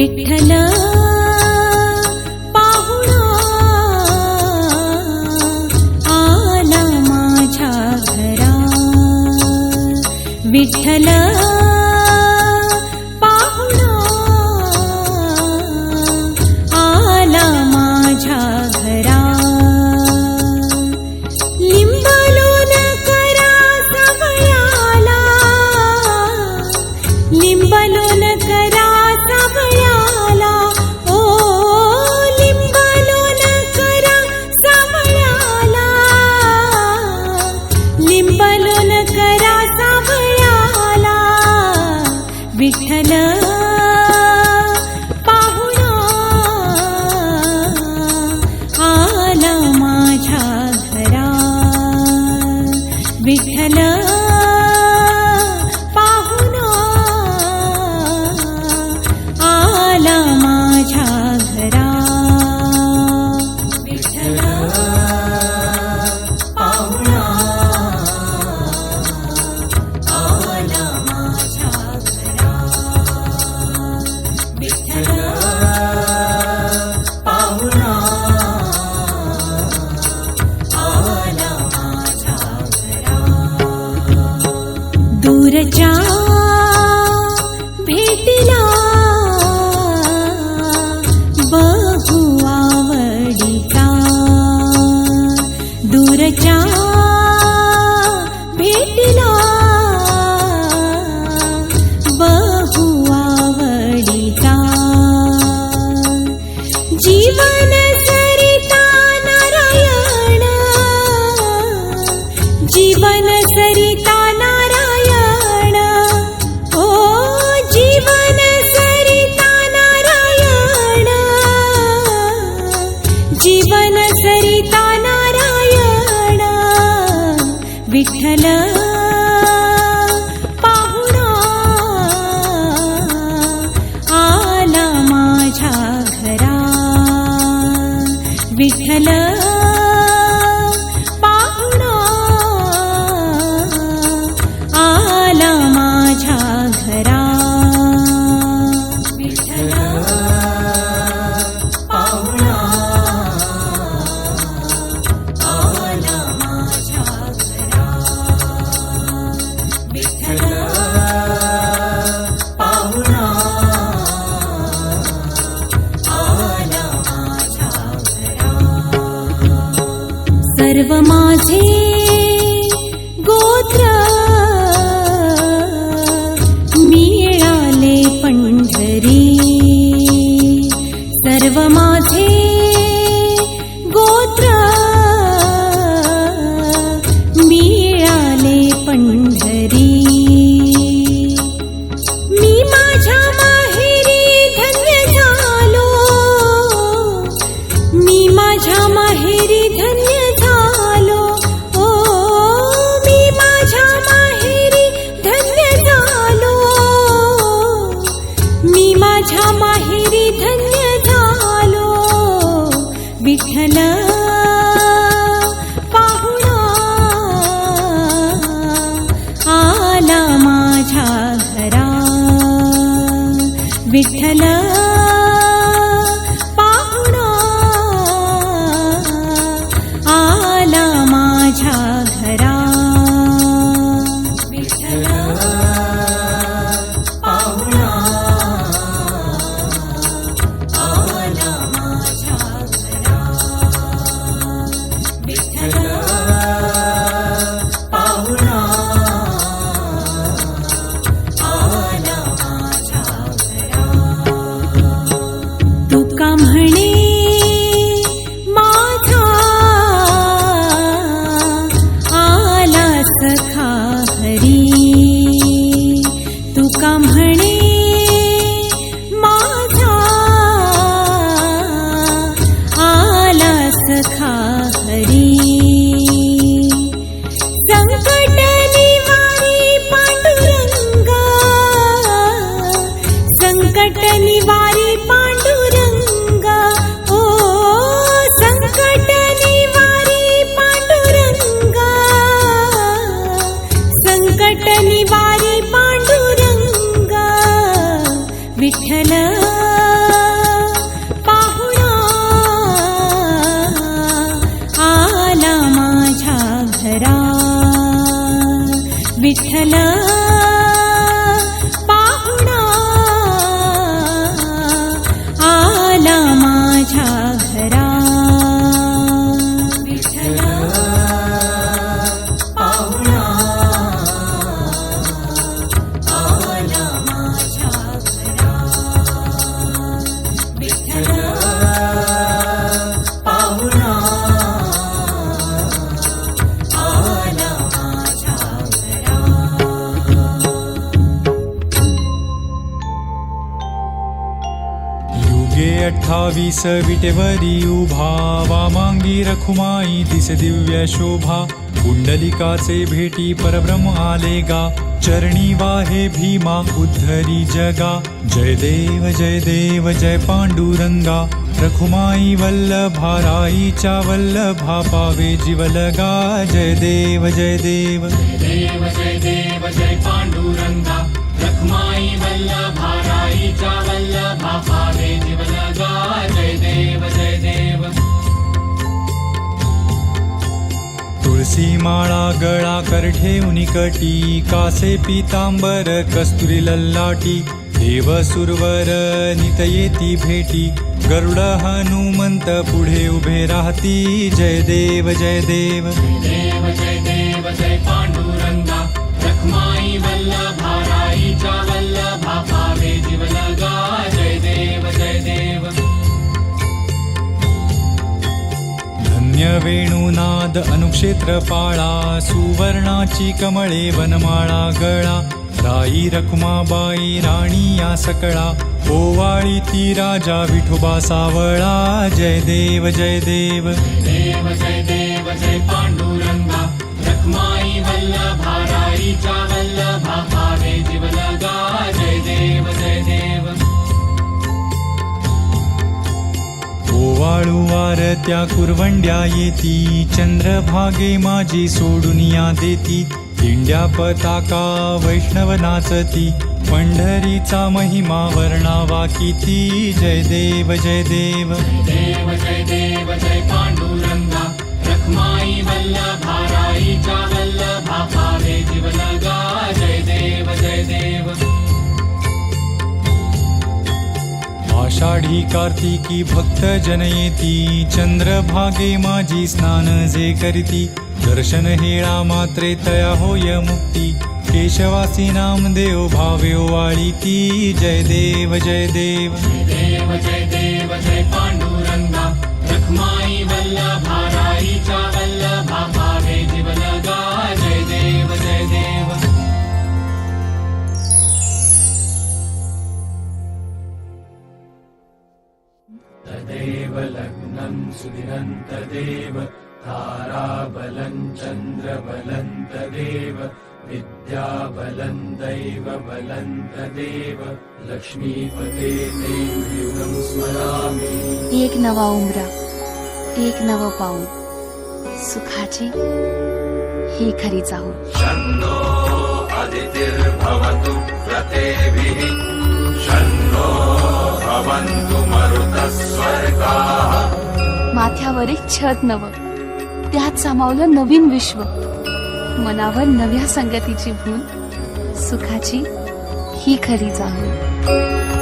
विठ्ठल पाहुणा आला माझ्या घरा. विठ्ठला पाहुणा आला माझ्या घरा. लिंबलोन करा सवयाला लिंब दूरच्या भेटिला बहु आवडिता जीवन सरिता नारायण जीवन सरिता सर्व माझे ವಿಠಲಾ विठ्ठल अठ्ठावीस विटेवरी उभा वामांगी रखुमाई दिस दिव्य शोभा. कुंडलिकाचे भेटी परब्रह्म आले गा चरणी वाहे भीमा उद्धरी जगा. जय देव जय देव जय पांडुरंगा. रखुमाई वल्लभा राईच्या वल्लभा पावे जीवलगा. जय देव जय देव. देव जय देव जय पांडुरंगा. रखुमाई वल्लभा तुळसी माळा गळा करठे उनिकटी कासे पितांबर कस्तुरी लल्लाटी देव सुरवर नित येती भेटी गरुड हनुमंत पुढे उभे राहती जय देव जय देव. देव जय देव जय पांडुरंगा रखमाई वल्लभा राईच्या वल्लभा पावे जीवलगा वेणुनाद अनुक्षेत्र पाळा सुवर्णाची कमळे वनमाळा गळा राई रखुमाबाई राणी या सकळा ओवाळी ती राजा विठोबा सावळा. जय देव जय देव. देव जय देव जय पांडुरंगा रखमाई वल्लभा ओवाळू वारत्या कुरवंड्या येती. चंद्रभागे माझी सोडून या देती. दिंड्या पताका वैष्णव नाचती. पंढरीचा महिमा वर्णावा किती. जय देव जय देव. देव जय देव जय पांडुरंगा. रखमाई वल्लभा राईच्या वल्लभा आषाढी कार्तिकी भक्त जनयती चंद्रभागे माझी स्नान जे करीती. दर्शन हेळा मात्रे तया होय मुक्ती. केशवासी नामदेव भावे वाळी ती जय देव जय देव. देव जय देव जय पांडुरंगा. रखमाई वल्लभा तदेव लग्नं सुदिनं तदेव ताराबलं चन्द्रबलं तदेव विद्याबलं दैवबलं तदेव लक्ष्मीपते ते युगं स्मरामि। एक नवा उमरा एक नव पाऊल सुखाची ही खरी जाऊ शन्नो अदितिर्भवतु व्रतेभिः शन्नो भवन्तु मरुतः स्वर्गाः छत नव. त्यात सामावलं नवीन विश्व. मनावर नव्या संगतीची भूल सुखाची ही खरी जाऊ